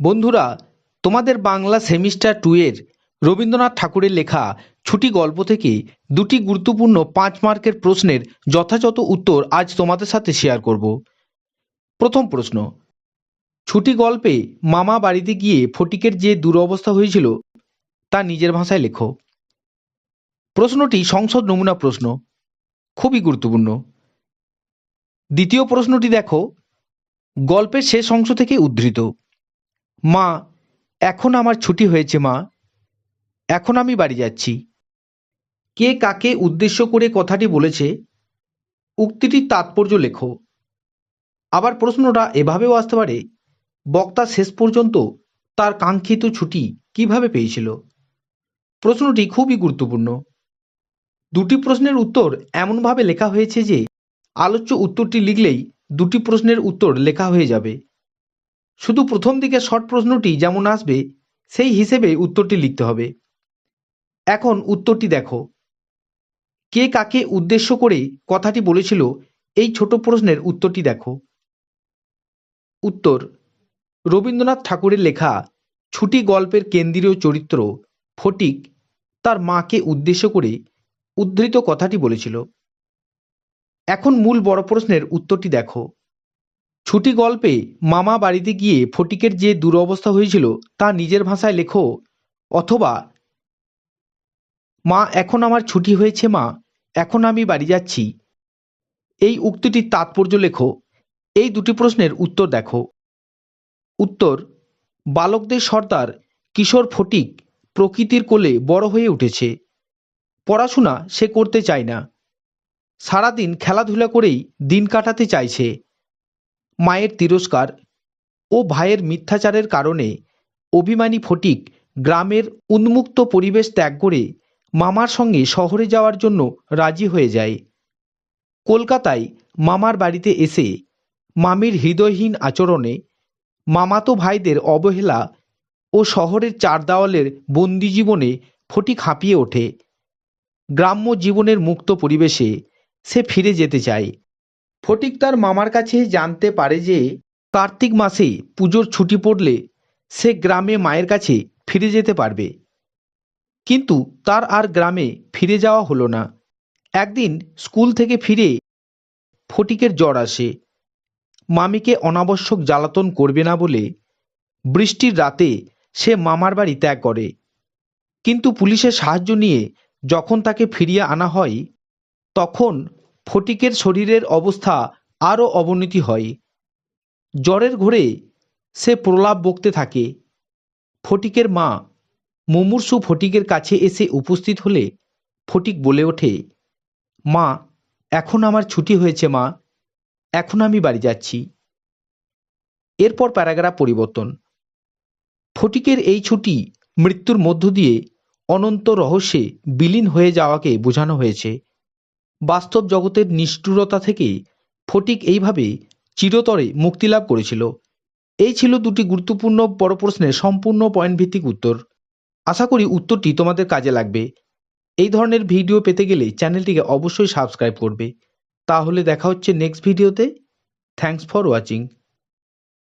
বন্ধুরা, তোমাদের Bangla semester two এর রবীন্দ্রনাথ ঠাকুরের লেখা ছুটি গল্প থেকে দুটি গুরুত্বপূর্ণ পাঁচ মার্কের প্রশ্নের যথাযথ উত্তর আজ তোমাদের সাথে শেয়ার করব। প্রথম প্রশ্ন, ছুটি গল্পে মামা বাড়িতে গিয়ে ফটিকের যে দুরবস্থা হয়েছিল তা নিজের ভাষায় লেখো। প্রশ্নটি সংসদ নমুনা প্রশ্ন, খুবই গুরুত্বপূর্ণ। দ্বিতীয় প্রশ্নটি দেখো, গল্পের শেষ অংশ থেকে উদ্ধৃত। মা, এখন আমার ছুটি হয়েছে মা। এখন আমি বাড়ি যাচ্ছি। কে কাকে উদ্দেশ্য করে কথাটি বলেছে, উক্তিটির তাৎপর্য লেখো। আবার প্রশ্নটা এভাবেও আসতে পারে, বক্তা শেষ পর্যন্ত তার কাঙ্ক্ষিত ছুটি কীভাবে পেয়েছিল? প্রশ্নটি খুবই গুরুত্বপূর্ণ। দুটি প্রশ্নের উত্তর এমনভাবে লেখা হয়েছে যে, আলোচ্য উত্তরটি লিখলেই দুটি প্রশ্নের উত্তর লেখা হয়ে যাবে। শুধু প্রথম দিকে শর্ট প্রশ্নটি যেমন আসবে, সেই হিসেবে উত্তরটি লিখতে হবে। এখন উত্তরটি দেখো। কে কাকে উদ্দেশ্য করে কথাটি বলেছিল, এই ছোট প্রশ্নের উত্তরটি দেখো। উত্তর, রবীন্দ্রনাথ ঠাকুরের লেখা, ছুটি গল্পের কেন্দ্রীয় চরিত্র, ফটিক, তার মাকে উদ্দেশ্য করে উদ্ধৃত কথাটি বলেছিল। এখন মূল বড় প্রশ্নের উত্তরটি দেখো। ছুটি গল্পে মামা বাড়িতে গিয়ে ফটিকের যে দুরবস্থা হয়েছিল তা নিজের ভাষায় লেখো, অথবা, মা, এখন আমার ছুটি হয়েছে, মা, এখন আমি বাড়ি যাচ্ছি। এই উক্তিটির তাৎপর্য লেখো, এই দুটি প্রশ্নের উত্তর দেখো। উত্তর, বালকদের সর্দার কিশোর ফটিক প্রকৃতির কোলে বড় হয়ে উঠেছে। পড়াশোনা সে করতে চায় না। সারাদিন খেলাধুলা করেই দিন কাটাতে চাইছে। মায়ের তিরস্কার ও ভাইয়ের মিথ্যাচারের কারণে অভিমানী ফটিক গ্রামের উন্মুক্ত পরিবেশ ত্যাগ করে মামার সঙ্গে শহরে যাওয়ার জন্য রাজি হয়ে যায়। কলকাতায় মামার বাড়িতে এসে মামির হৃদয়হীন আচরণে মামাতো ভাইদের অবহেলা ও শহরের চার দেওয়ালের বন্দি জীবনে ফটিক হাঁপিয়ে ওঠে। গ্রাম্য জীবনের মুক্ত পরিবেশে সে ফিরে যেতে চায়। ফটিক তার মামার কাছে জানতে পারে যে কার্তিক মাসে পুজোর ছুটি পড়লে সে গ্রামে মায়ের কাছে ফিরে যেতে পারবে। কিন্তু তার আর গ্রামে ফিরে যাওয়া হলো না। একদিন স্কুল থেকে ফিরে ফটিকের জ্বর আসে। মামিকে অনাবশ্যক জ্বালাতন করবে না বলে বৃষ্টির রাতে সে মামার বাড়ি ত্যাগ করে। কিন্তু পুলিশের সাহায্য নিয়ে যখন তাকে ফিরিয়ে আনা হয়, তখন ফটিকের শরীরের অবস্থা আরও অবনতি হয়। জ্বরের ঘোরে সে প্রলাপ বকতে থাকে। ফটিকের মা মুমূর্ষু ফটিকের কাছে এসে উপস্থিত হলে ফটিক বলে ওঠে, মা, এখন আমার ছুটি হয়েছে মা, এখন আমি বাড়ি যাচ্ছি। এরপর প্যারাগ্রাফ পরিবর্তন। ফটিকের এই ছুটি মৃত্যুর মধ্য দিয়ে অনন্ত রহস্যে বিলীন হয়ে যাওয়াকে বোঝানো হয়েছে। বাস্তব জগতের নিষ্ঠুরতা থেকে ফটিক এইভাবে চিরতরে মুক্তিলাভ করেছিল। এই ছিল দুটি গুরুত্বপূর্ণ বড় প্রশ্নের সম্পূর্ণ পয়েন্ট ভিত্তিক উত্তর। আশা করি উত্তরটি তোমাদের কাজে লাগবে। এই ধরনের ভিডিও পেতে গেলে চ্যানেলটিকে অবশ্যই সাবস্ক্রাইব করবে। তাহলে দেখা হচ্ছে নেক্সট ভিডিওতে থ্যাংকস ফর ওয়াচিং